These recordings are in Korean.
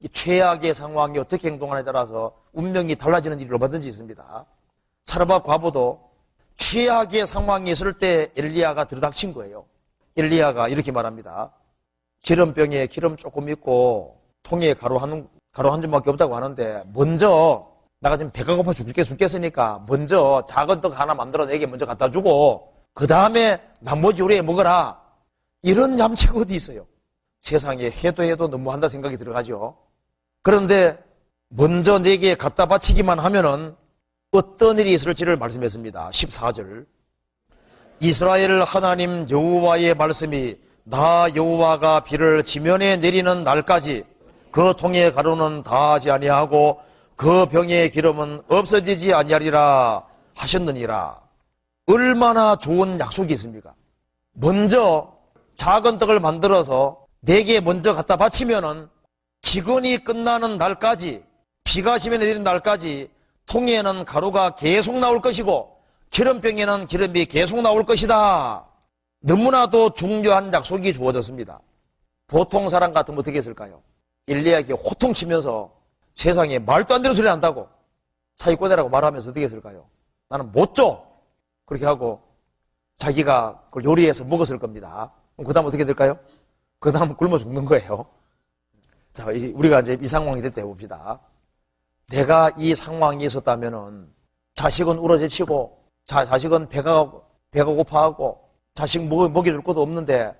이 최악의 상황이 어떻게 행동하냐에 따라서 운명이 달라지는 일이 얼마든지 있습니다. 사르밧 과부도 최악의 상황이 있을 때 엘리야가 들이닥친 거예요. 엘리야가 이렇게 말합니다. 기름병에 기름 조금 있고 통에 가루 한 가루 한 점밖에 없다고 하는데 먼저 내가 지금 배가 고파 죽게 죽겠으니까 먼저 작은 떡 하나 만들어 내게 먼저 갖다 주고 그 다음에 나머지 요리에 먹어라. 이런 얌체가 어디 있어요? 세상에 해도 해도 너무한다 생각이 들어가죠. 그런데 먼저 내게 갖다 바치기만 하면은 어떤 일이 있을지를 말씀했습니다. 14절. 이스라엘 하나님 여호와의 말씀이 나 여호와가 비를 지면에 내리는 날까지 그 통의 가루는 다하지 아니하고 그 병의 기름은 없어지지 아니하리라 하셨느니라. 얼마나 좋은 약속이 있습니까? 먼저 작은 떡을 만들어서 내게 먼저 갖다 바치면은 기근이 끝나는 날까지 비가 지면에 내리는 날까지 통에는 가루가 계속 나올 것이고 기름병에는 기름이 계속 나올 것이다. 너무나도 중요한 약속이 주어졌습니다. 보통 사람 같으면 어떻게 했을까요? 일리에게 호통치면서 세상에 말도 안 되는 소리 한다고 사기꾼이라고 말하면서 어떻게 했을까요? 나는 못 줘! 그렇게 하고 자기가 그걸 요리해서 먹었을 겁니다. 그 다음 어떻게 될까요? 그 다음 굶어 죽는 거예요. 자, 이- 우리가 이제 이 상황이 됐다 해봅시다. 내가 이 상황이 있었다면은 자식은 울어제치고 자, 자식은 배가, 배가 고파하고 자식 먹, 먹여줄 것도 없는데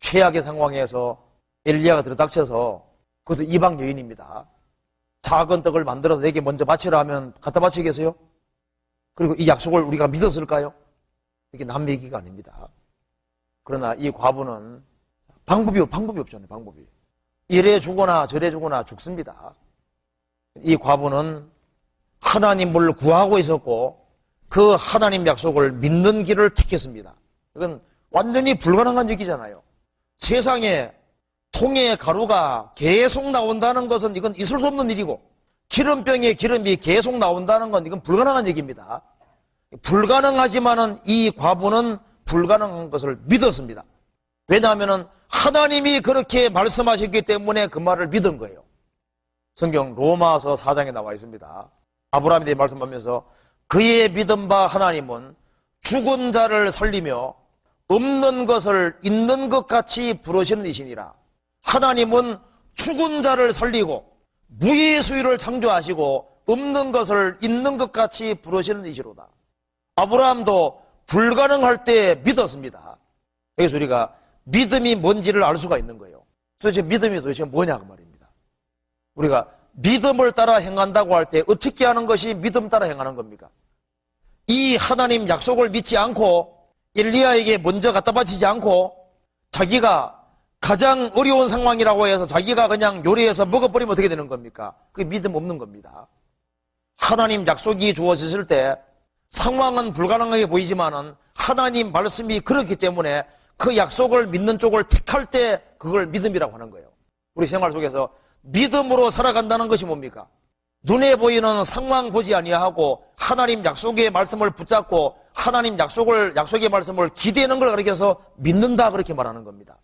최악의 상황에서 엘리야가 들어닥쳐서 그것도 이방 여인입니다. 작은 떡을 만들어서 내게 먼저 바치라 하면 갖다 바치겠어요? 그리고 이 약속을 우리가 믿었을까요? 이게 남 얘기가 아닙니다. 그러나 이 과부는 방법이, 방법이 없잖아요, 방법이. 이래 주거나 저래 주거나 죽습니다. 이 과부는 하나님을 구하고 있었고 그 하나님 약속을 믿는 길을 택했습니다. 이건 완전히 불가능한 얘기잖아요. 세상에 통에 가루가 계속 나온다는 것은 이건 있을 수 없는 일이고 기름병에 기름이 계속 나온다는 건 이건 불가능한 얘기입니다. 불가능하지만은 이 과부는 불가능한 것을 믿었습니다. 왜냐하면은 하나님이 그렇게 말씀하셨기 때문에 그 말을 믿은 거예요. 성경 로마서 4장에 나와 있습니다. 아브라함에 대해 말씀하면서 그의 믿은 바 하나님은 죽은 자를 살리며 없는 것을 있는 것 같이 부르시는 이시니라. 하나님은 죽은 자를 살리고 무의 수위를 창조하시고 없는 것을 있는 것 같이 부르시는 이시로다. 아브라함도 불가능할 때 믿었습니다. 그래서 우리가 믿음이 뭔지를 알 수가 있는 거예요. 도대체 믿음이 도대체 뭐냐 그 말입니다. 우리가 믿음을 따라 행한다고 할 때 어떻게 하는 것이 믿음 따라 행하는 겁니까? 이 하나님 약속을 믿지 않고 엘리야에게 먼저 갖다 바치지 않고 자기가 가장 어려운 상황이라고 해서 자기가 그냥 요리해서 먹어버리면 어떻게 되는 겁니까? 그게 믿음 없는 겁니다. 하나님 약속이 주어졌을 때 상황은 불가능하게 보이지만은 하나님 말씀이 그렇기 때문에 그 약속을 믿는 쪽을 택할 때 그걸 믿음이라고 하는 거예요. 우리 생활 속에서 믿음으로 살아간다는 것이 뭡니까? 눈에 보이는 상황 보지 아니하고 하나님 약속의 말씀을 붙잡고 하나님 약속을 약속의 말씀을 기대는 걸 가리켜서 믿는다 그렇게 말하는 겁니다.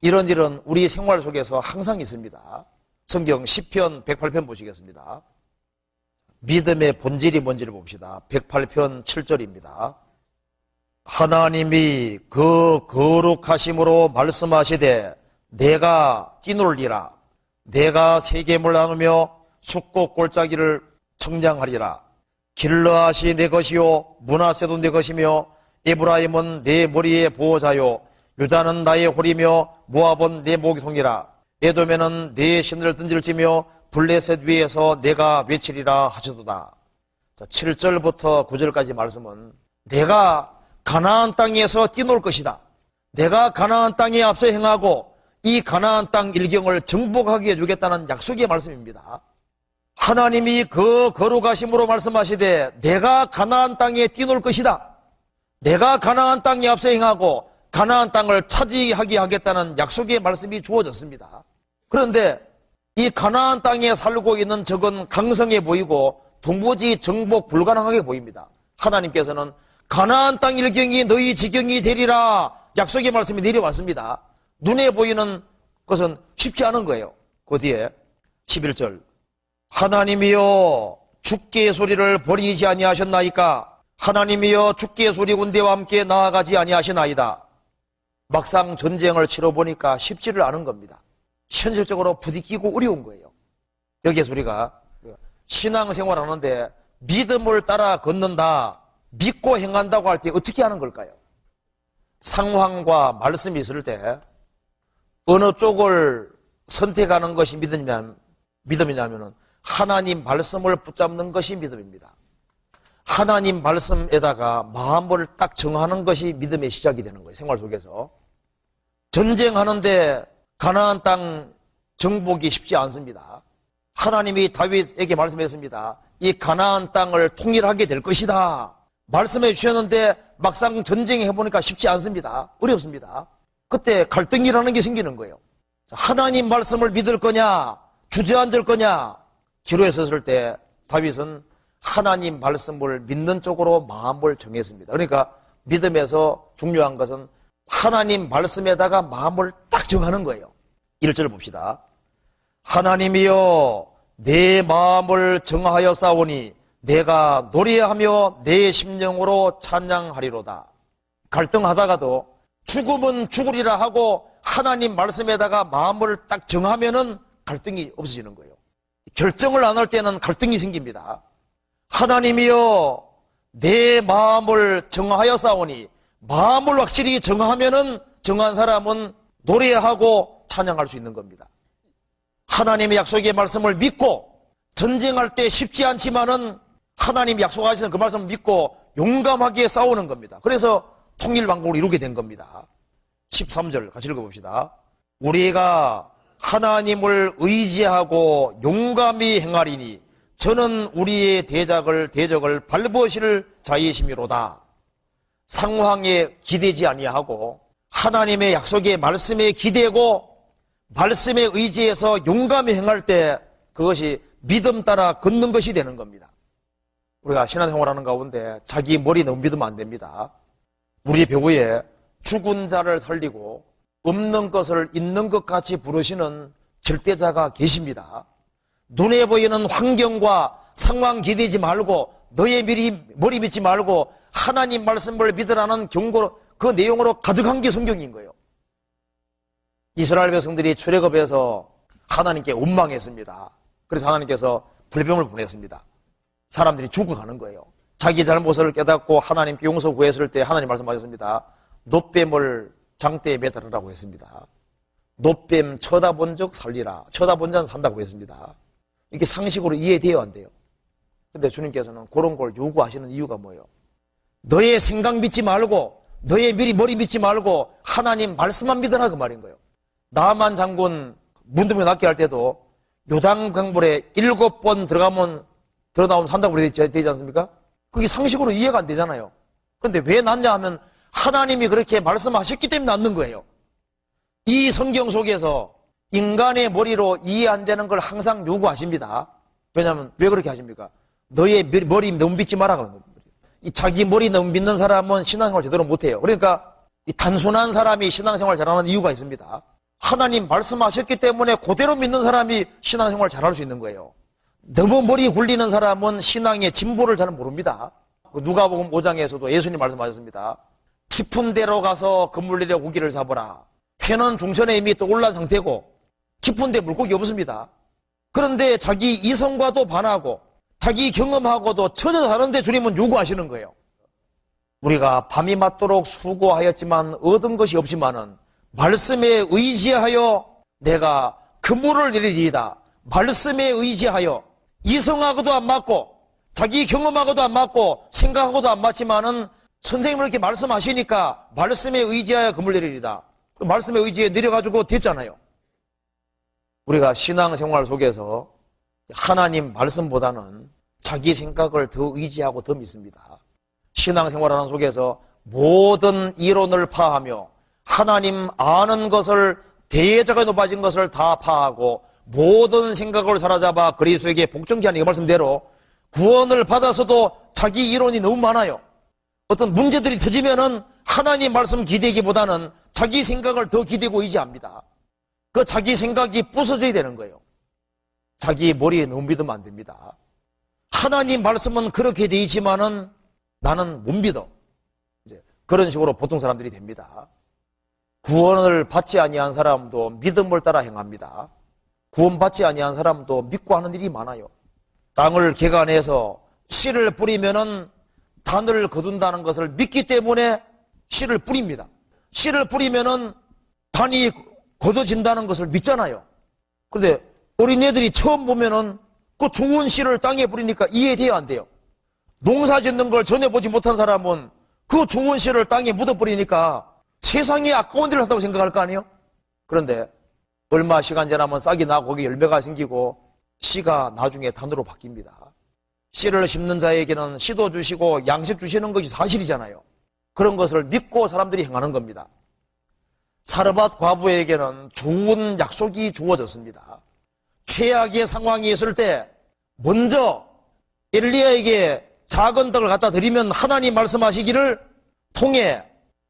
이런 일은 우리 생활 속에서 항상 있습니다. 성경 10편 108편 보시겠습니다. 믿음의 본질이 뭔지를 봅시다. 108편 7절입니다. 하나님이 그 거룩하심으로 말씀하시되 내가 뛰놀리라. 내가 세겜을 나누며 숙고 골짜기를 청량하리라. 길러앗이 내 것이요 문하세도 내 것이며 에브라임은 내 머리의 보호자요 유다는 나의 홀이며 모압은 내 목통이라. 에돔에는 내 신을 던질지며 블레셋 위에서 내가 외치리라 하시도다. 7절부터 9절까지 말씀은 내가 가나안 땅에서 뛰놀 것이다. 내가 가나안 땅에 앞서 행하고 이 가나안 땅 일경을 정복하게 해주겠다는 약속의 말씀입니다. 하나님이 그 거룩하심으로 말씀하시되 내가 가나안 땅에 뛰놀 것이다. 내가 가나안 땅에 앞서 행하고 가나안 땅을 차지하게 하겠다는 약속의 말씀이 주어졌습니다. 그런데 이 가나안 땅에 살고 있는 적은 강성해 보이고 도무지 정복 불가능하게 보입니다. 하나님께서는 가나안 땅 일경이 너희 지경이 되리라 약속의 말씀이 내려왔습니다. 눈에 보이는 것은 쉽지 않은 거예요. 그 뒤에 11절. 하나님이여 주께 소리를 버리지 아니하셨나이까? 하나님이여 주께 소리 군대와 함께 나아가지 아니하시나이다. 막상 전쟁을 치러보니까 쉽지를 않은 겁니다. 현실적으로 부딪히고 어려운 거예요. 여기에 소리가 신앙생활 하는데 믿음을 따라 걷는다, 믿고 행한다고 할 때 어떻게 하는 걸까요? 상황과 말씀이 있을 때 어느 쪽을 선택하는 것이 믿음이냐면, 믿음이냐면은 하나님 말씀을 붙잡는 것이 믿음입니다. 하나님 말씀에다가 마음을 딱 정하는 것이 믿음의 시작이 되는 거예요. 생활 속에서. 전쟁하는데 가나안 땅 정복이 쉽지 않습니다. 하나님이 다윗에게 말씀했습니다. 이 가나안 땅을 통일하게 될 것이다. 말씀해 주셨는데 막상 전쟁해 보니까 쉽지 않습니다. 어렵습니다. 그때 갈등이라는 게 생기는 거예요. 하나님 말씀을 믿을 거냐, 주저앉을 거냐, 기로에 섰을 때 다윗은 하나님 말씀을 믿는 쪽으로 마음을 정했습니다. 그러니까 믿음에서 중요한 것은 하나님 말씀에다가 마음을 딱 정하는 거예요. 1절 봅시다. 하나님이여 내 마음을 정하여 싸우니 내가 노래하며 내 심령으로 찬양하리로다. 갈등하다가도 죽음은 죽으리라 하고 하나님 말씀에다가 마음을 딱 정하면은 갈등이 없어지는 거예요. 결정을 안 할 때는 갈등이 생깁니다. 하나님이여 내 마음을 정하여 싸우니 마음을 확실히 정하면은 정한 사람은 노래하고 찬양할 수 있는 겁니다. 하나님의 약속의 말씀을 믿고 전쟁할 때 쉽지 않지만은 하나님 약속하시는 그 말씀을 믿고 용감하게 싸우는 겁니다. 그래서 통일왕국을 이루게 된 겁니다. 13절 같이 읽어봅시다. 우리가 하나님을 의지하고 용감히 행하리니 저는 우리의 대적을 대적을 밟으실 자이심이로다. 상황에 기대지 아니하고 하나님의 약속의 말씀에 기대고 말씀에 의지해서 용감히 행할 때 그것이 믿음 따라 걷는 것이 되는 겁니다. 우리가 신앙생활하는 가운데 자기 머리 너무 믿으면 안 됩니다. 우리 배우에 죽은 자를 살리고 없는 것을 있는 것 같이 부르시는 절대자가 계십니다. 눈에 보이는 환경과 상황 기대지 말고 너의 미리, 머리 믿지 말고 하나님 말씀을 믿으라는 경고 그 내용으로 가득한 게 성경인 거예요. 이스라엘 백성들이 출애굽에서 하나님께 원망했습니다. 그래서 하나님께서 불병을 보냈습니다. 사람들이 죽어가는 거예요. 자기 잘못을 깨닫고 하나님께 용서 구했을 때 하나님 말씀하셨습니다. 노뱀을 장대에 매달으라고 했습니다. 노뱀 쳐다본 적 살리라. 쳐다본 자는 산다고 했습니다. 이게 상식으로 이해되어야 한대요. 근데 주님께서는 그런 걸 요구하시는 이유가 뭐예요? 너의 생각 믿지 말고 너의 미리 머리 믿지 말고 하나님 말씀만 믿으라 그 말인 거예요. 나만 장군 문두병 낫게 할 때도 요단 강물에 일곱 번 들어가면 들어나오면 산다고 그러지 되지 않습니까? 그게 상식으로 이해가 안 되잖아요. 근데 왜 낫냐 하면 하나님이 그렇게 말씀하셨기 때문에 낫는 거예요. 이 성경 속에서 인간의 머리로 이해 안 되는 걸 항상 요구하십니다. 왜냐하면 왜 그렇게 하십니까? 너의 머리 너무 믿지 마라 그러는 거예요. 이 자기 머리 너무 믿는 사람은 신앙생활 제대로 못해요. 그러니까 이 단순한 사람이 신앙생활 잘하는 이유가 있습니다. 하나님 말씀하셨기 때문에 그대로 믿는 사람이 신앙생활 잘할 수 있는 거예요. 너무 머리 굴리는 사람은 신앙의 진보를 잘 모릅니다. 그 누가복음 5장에서도 예수님 말씀하셨습니다. 깊은 데로 가서 그물리에 고기를 잡으라. 회는 중천에 이미 또 올란 상태고 깊은 데 물고기 없습니다. 그런데 자기 이성과도 반하고 자기 경험하고도 전혀 다른데 주님은 요구하시는 거예요. 우리가 밤이 맞도록 수고하였지만 얻은 것이 없지만은 말씀에 의지하여 내가 그물을 내리리이다. 말씀에 의지하여 이성하고도 안 맞고 자기 경험하고도 안 맞고 생각하고도 안 맞지만은 선생님을 이렇게 말씀하시니까 말씀에 의지하여 그물 내리리다. 그 말씀에 의지해 내려가지고 됐잖아요. 우리가 신앙생활 속에서 하나님 말씀보다는 자기 생각을 더 의지하고 더 믿습니다. 신앙생활하는 속에서 모든 이론을 파하며 하나님 아는 것을 대적에 높아진 것을 다 파하고 모든 생각을 사로잡아 그리스도에게 복종케 하는 이 말씀대로 구원을 받아서도 자기 이론이 너무 많아요. 어떤 문제들이 터지면은 하나님 말씀 기대기보다는 자기 생각을 더 기대고 의지합니다. 그 자기 생각이 부서져야 되는 거예요. 자기 머리에 너무 믿으면 안 됩니다. 하나님 말씀은 그렇게 돼 있지만은 나는 못 믿어. 그런 식으로 보통 사람들이 됩니다. 구원을 받지 아니한 사람도 믿음을 따라 행합니다. 구원받지 아니한 사람도 믿고 하는 일이 많아요. 땅을 개간해서 씨를 뿌리면은 단을 거둔다는 것을 믿기 때문에 씨를 뿌립니다. 씨를 뿌리면은 단이 거둬진다는 것을 믿잖아요. 그런데 어린애들이 처음 보면은 그 좋은 씨를 땅에 뿌리니까 이해돼야 안 돼요. 농사 짓는 걸 전혀 보지 못한 사람은 그 좋은 씨를 땅에 묻어버리니까 세상에 아까운 일을 한다고 생각할 거 아니에요? 그런데 얼마 시간 지나면 싹이 나고 거기 열매가 생기고 씨가 나중에 단으로 바뀝니다. 씨를 심는 자에게는 씨도 주시고 양식 주시는 것이 사실이잖아요. 그런 것을 믿고 사람들이 행하는 겁니다. 사르밧 과부에게는 좋은 약속이 주어졌습니다. 최악의 상황이 있을 때 먼저 엘리야에게 작은 떡을 갖다 드리면 하나님 말씀하시기를 통해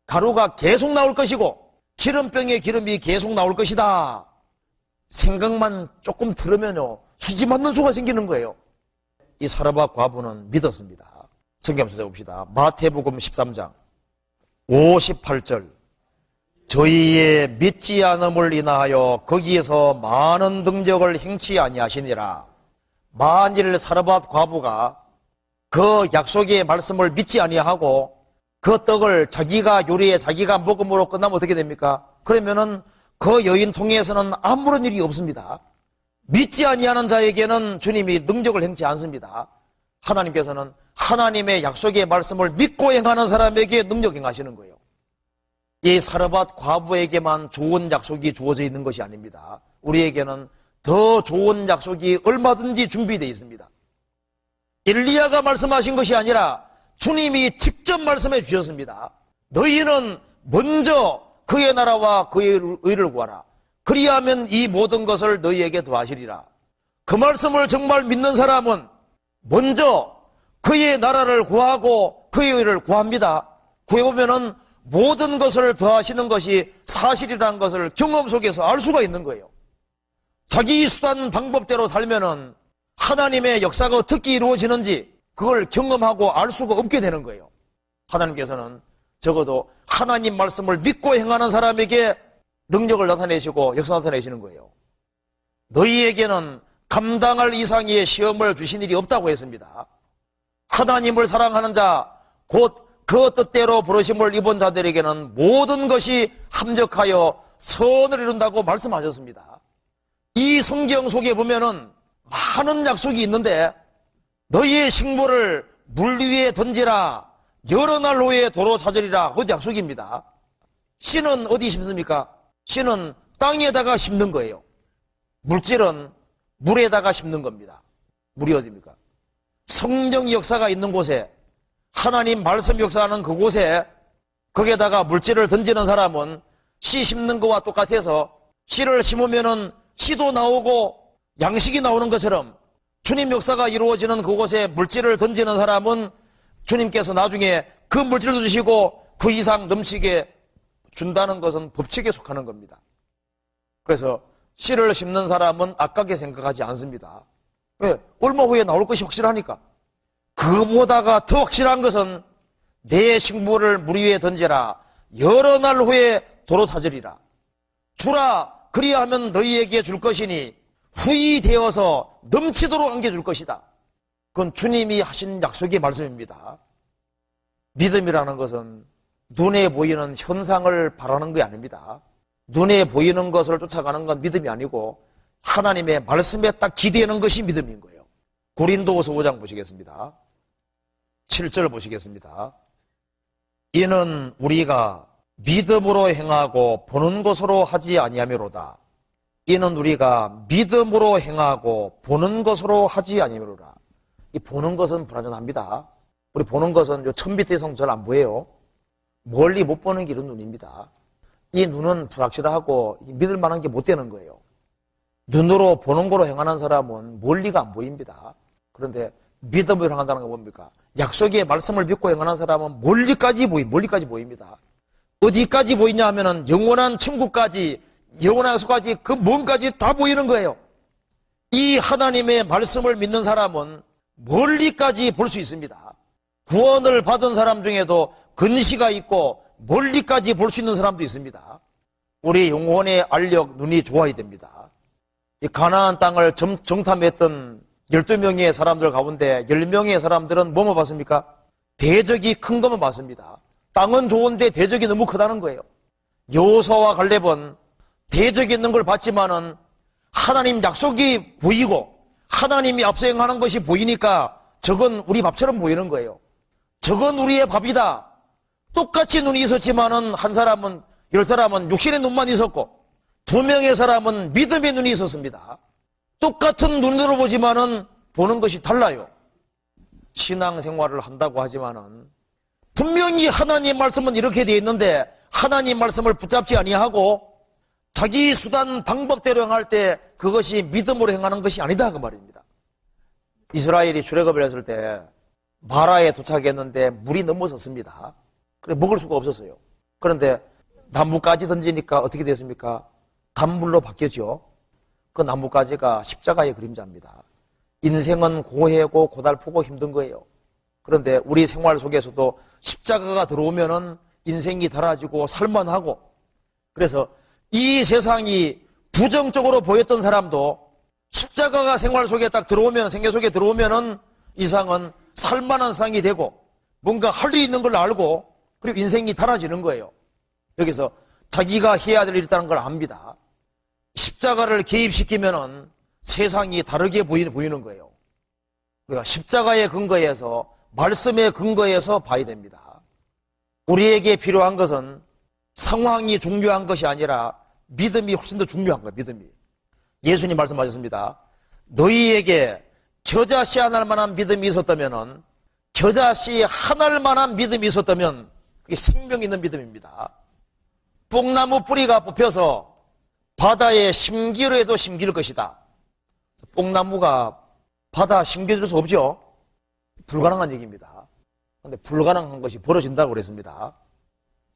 가루가 계속 나올 것이고 기름병에 기름이 계속 나올 것이다. 생각만 조금 들으면요 수지 맞는 수가 생기는 거예요. 이 사르밧 과부는 믿었습니다. 성경 찾아봅시다. 마태복음 13장 58절 저희의 믿지 않음을 인하여 거기에서 많은 등적을 행치 아니하시니라. 만일 사르밧 과부가 그 약속의 말씀을 믿지 아니하고 그 떡을 자기가 요리해 자기가 먹음으로 끝나면 어떻게 됩니까? 그러면은 그 여인 통해서는 아무런 일이 없습니다. 믿지 아니하는 자에게는 주님이 능력을 행치 않습니다. 하나님께서는 하나님의 약속의 말씀을 믿고 행하는 사람에게 능력 행하시는 거예요. 이 사르밧 과부에게만 좋은 약속이 주어져 있는 것이 아닙니다. 우리에게는 더 좋은 약속이 얼마든지 준비되어 있습니다. 엘리야가 말씀하신 것이 아니라 주님이 직접 말씀해 주셨습니다. 너희는 먼저 그의 나라와 그의 의를 구하라. 그리하면 이 모든 것을 너희에게 더하시리라. 그 말씀을 정말 믿는 사람은 먼저 그의 나라를 구하고 그의 의를 구합니다. 구해보면은 모든 것을 더하시는 것이 사실이라는 것을 경험 속에서 알 수가 있는 거예요. 자기 수단 방법대로 살면은 하나님의 역사가 어떻게 이루어지는지 그걸 경험하고 알 수가 없게 되는 거예요. 하나님께서는 적어도 하나님 말씀을 믿고 행하는 사람에게 능력을 나타내시고 역사 나타내시는 거예요. 너희에게는 감당할 이상의 시험을 주신 일이 없다고 했습니다. 하나님을 사랑하는 자, 곧 그 뜻대로 부르심을 입은 자들에게는 모든 것이 합력하여 선을 이룬다고 말씀하셨습니다. 이 성경 속에 보면은 많은 약속이 있는데 너희의 식물을 물 위에 던지라 여러 날 후에 도로 찾으리라 그것도 약속입니다. 씨는 어디 심습니까? 씨는 땅에다가 심는 거예요. 물질은 물에다가 심는 겁니다. 물이 어디입니까? 성령 역사가 있는 곳에 하나님 말씀 역사하는 그곳에 거기에다가 물질을 던지는 사람은 씨 심는 것과 똑같아서 씨를 심으면은 씨도 나오고 양식이 나오는 것처럼 주님 역사가 이루어지는 그곳에 물질을 던지는 사람은 주님께서 나중에 그 물질도 주시고 그 이상 넘치게 준다는 것은 법칙에 속하는 겁니다. 그래서 씨를 심는 사람은 아깝게 생각하지 않습니다. 왜? 얼마 후에 나올 것이 확실하니까. 그보다가 더 확실한 것은 내 식물을 물 위에 던져라. 여러 날 후에 도로 찾으리라. 주라. 그리하면 너희에게 줄 것이니 후이 되어서 넘치도록 안겨줄 것이다. 그건 주님이 하신 약속의 말씀입니다. 믿음이라는 것은 눈에 보이는 현상을 바라는 게 아닙니다. 눈에 보이는 것을 쫓아가는 건 믿음이 아니고 하나님의 말씀에 딱 기대는 것이 믿음인 거예요. 고린도후서 5장 보시겠습니다. 7절 보시겠습니다. 이는 우리가 믿음으로 행하고 보는 것으로 하지 아니하미로다. 이는 우리가 믿음으로 행하고 보는 것으로 하지 아니하미로다. 이 보는 것은 불완전합니다. 우리 보는 것은 요 천빛의 성잘 안 보여요. 멀리 못 보는 게 이런 눈입니다. 이 눈은 불확실하고 믿을 만한 게 못 되는 거예요. 눈으로 보는 거로 행하는 사람은 멀리가 안 보입니다. 그런데 믿음으로 행한다는 건 뭡니까? 약속의 말씀을 믿고 행하는 사람은 멀리까지 보이, 멀리까지 보입니다. 어디까지 보이냐 하면은 영원한 천국까지, 영원한 약속까지 그 뭔까지 다 보이는 거예요. 이 하나님의 말씀을 믿는 사람은 멀리까지 볼 수 있습니다. 구원을 받은 사람 중에도 근시가 있고 멀리까지 볼 수 있는 사람도 있습니다. 우리 영혼의 알력 눈이 좋아야 됩니다. 이 가나안 땅을 정, 정탐했던 12명의 사람들 가운데 10명의 사람들은 뭐만 봤습니까? 대적이 큰 것만 봤습니다. 땅은 좋은데 대적이 너무 크다는 거예요. 여호수아와 갈렙은 대적이 있는 걸 봤지만은 하나님 약속이 보이고 하나님이 앞서 행하는 것이 보이니까 저건 우리 밥처럼 보이는 거예요. 저건 우리의 밥이다. 똑같이 눈이 있었지만은 한 사람은 열 사람은 육신의 눈만 있었고 두 명의 사람은 믿음의 눈이 있었습니다. 똑같은 눈으로 보지만은 보는 것이 달라요. 신앙 생활을 한다고 하지만은 분명히 하나님 말씀은 이렇게 되어 있는데 하나님 말씀을 붙잡지 아니하고 자기 수단 방법대로 행할 때 그것이 믿음으로 행하는 것이 아니다 그 말입니다. 이스라엘이 출애굽을 했을 때 마라에 도착했는데 물이 넘어섰습니다. 그래 먹을 수가 없었어요. 그런데 나무까지 던지니까 어떻게 됐습니까? 단물로 바뀌었죠. 그 나무까지가 십자가의 그림자입니다. 인생은 고해고 고달프고 힘든 거예요. 그런데 우리 생활 속에서도 십자가가 들어오면은 인생이 달아지고 살만하고 그래서 이 세상이 부정적으로 보였던 사람도 십자가가 생활 속에 딱 들어오면 생계 속에 들어오면은 이상은 살만한 상이 되고 뭔가 할 일이 있는 걸 알고 그리고 인생이 달아지는 거예요. 여기서 자기가 해야 될 일이 있다는 걸 압니다. 십자가를 개입시키면은 세상이 다르게 보이는 거예요. 그러니까 십자가의 근거에서 말씀의 근거에서 봐야 됩니다. 우리에게 필요한 것은 상황이 중요한 것이 아니라 믿음이 훨씬 더 중요한 거예요. 믿음이. 예수님 말씀하셨습니다. 너희에게 겨자씨 하나일 만한 믿음이 있었다면은 겨자씨 하나일 만한 믿음이 있었다면 그게 생명 있는 믿음입니다. 뽕나무 뿌리가 뽑혀서 바다에 심기로 해도 심길 것이다. 뽕나무가 바다 심겨줄 수 없죠? 불가능한 얘기입니다. 그런데 불가능한 것이 벌어진다고 그랬습니다.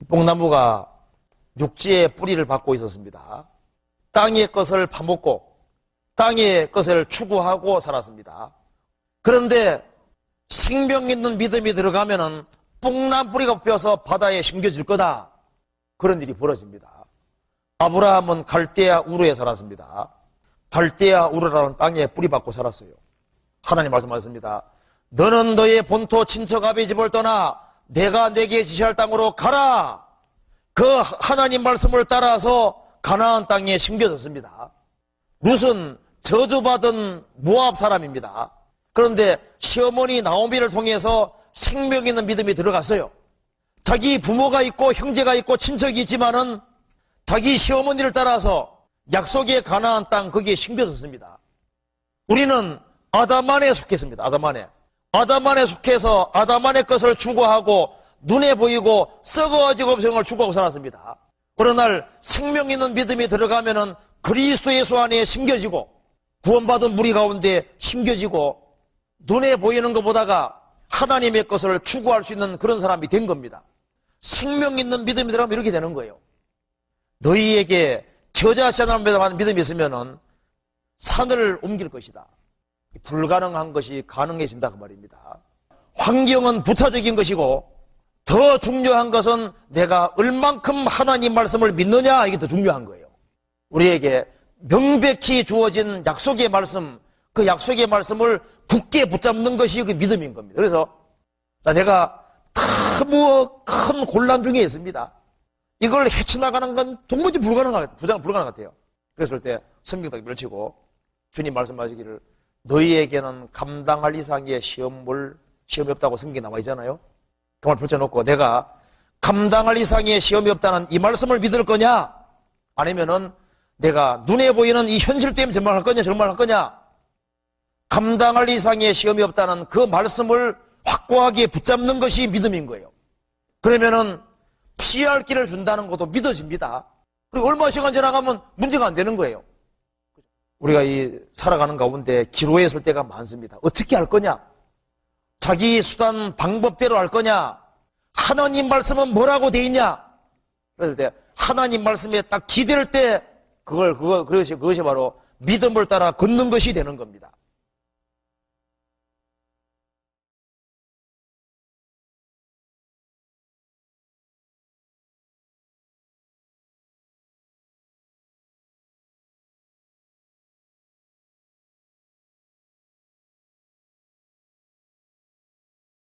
뽕나무가 육지의 뿌리를 받고 있었습니다. 땅의 것을 파먹고 땅의 것을 추구하고 살았습니다. 그런데 생명 있는 믿음이 들어가면은 뽕나무 뿌리가 펴서 바다에 심겨질 거다. 그런 일이 벌어집니다. 아브라함은 갈대아 우르에 살았습니다. 갈대아 우르라는 땅에 뿌리 받고 살았어요. 하나님 말씀하셨습니다. 너는 너의 본토 친척 아비 집을 떠나 내가 내게 지시할 땅으로 가라. 그 하나님 말씀을 따라서 가나안 땅에 심겨졌습니다. 룻은 저주받은 모압 사람입니다. 그런데 시어머니 나오미를 통해서 생명 있는 믿음이 들어갔어요. 자기 부모가 있고 형제가 있고 친척이 있지만은 자기 시어머니를 따라서 약속의 가나안 땅 거기에 심겨졌습니다. 우리는 아담만에 속했습니다. 아담만에. 아담만에 속해서 아담만의 것을 추구하고 눈에 보이고 썩어가지고 없는 걸 추구하고 살았습니다. 날 생명 있는 믿음이 들어가면은 그리스도 예수 안에 심겨지고 구원받은 무리 가운데 심겨지고 눈에 보이는 것보다가 하나님의 것을 추구할 수 있는 그런 사람이 된 겁니다. 생명 있는 믿음이 들어가면 이렇게 되는 거예요. 너희에게 겨자씨 하나님에 믿음이 있으면은 산을 옮길 것이다. 불가능한 것이 가능해진다 그 말입니다. 환경은 부차적인 것이고 더 중요한 것은 내가 얼만큼 하나님 말씀을 믿느냐 이게 더 중요한 거예요. 우리에게 명백히 주어진 약속의 말씀, 그 약속의 말씀을 굳게 붙잡는 것이 그 믿음인 겁니다. 그래서 내가 너무 큰 곤란 중에 있습니다. 이걸 헤쳐나가는 건 도무지 불가능한, 불가능 같아요. 그랬을 때 성경 딱 펼치고 주님 말씀하시기를 너희에게는 감당할 이상의 시험을 시험이 없다고 성경에 나와 있잖아요. 그말 펼쳐놓고 내가 감당할 이상의 시험이 없다는 이 말씀을 믿을 거냐? 아니면은 내가 눈에 보이는 이 현실 때문에 정말 할 거냐, 정말 할 거냐? 감당할 이상의 시험이 없다는 그 말씀을 확고하게 붙잡는 것이 믿음인 거예요. 그러면은 피할 길을 준다는 것도 믿어집니다. 그리고 얼마 시간 지나가면 문제가 안 되는 거예요. 우리가 이 살아가는 가운데 기로에 설 때가 많습니다. 어떻게 할 거냐? 자기 수단 방법대로 할 거냐? 하나님 말씀은 뭐라고 돼 있냐? 그럴 때 하나님 말씀에 딱 기댈 때 그걸 그것이 그것이 바로 믿음을 따라 걷는 것이 되는 겁니다.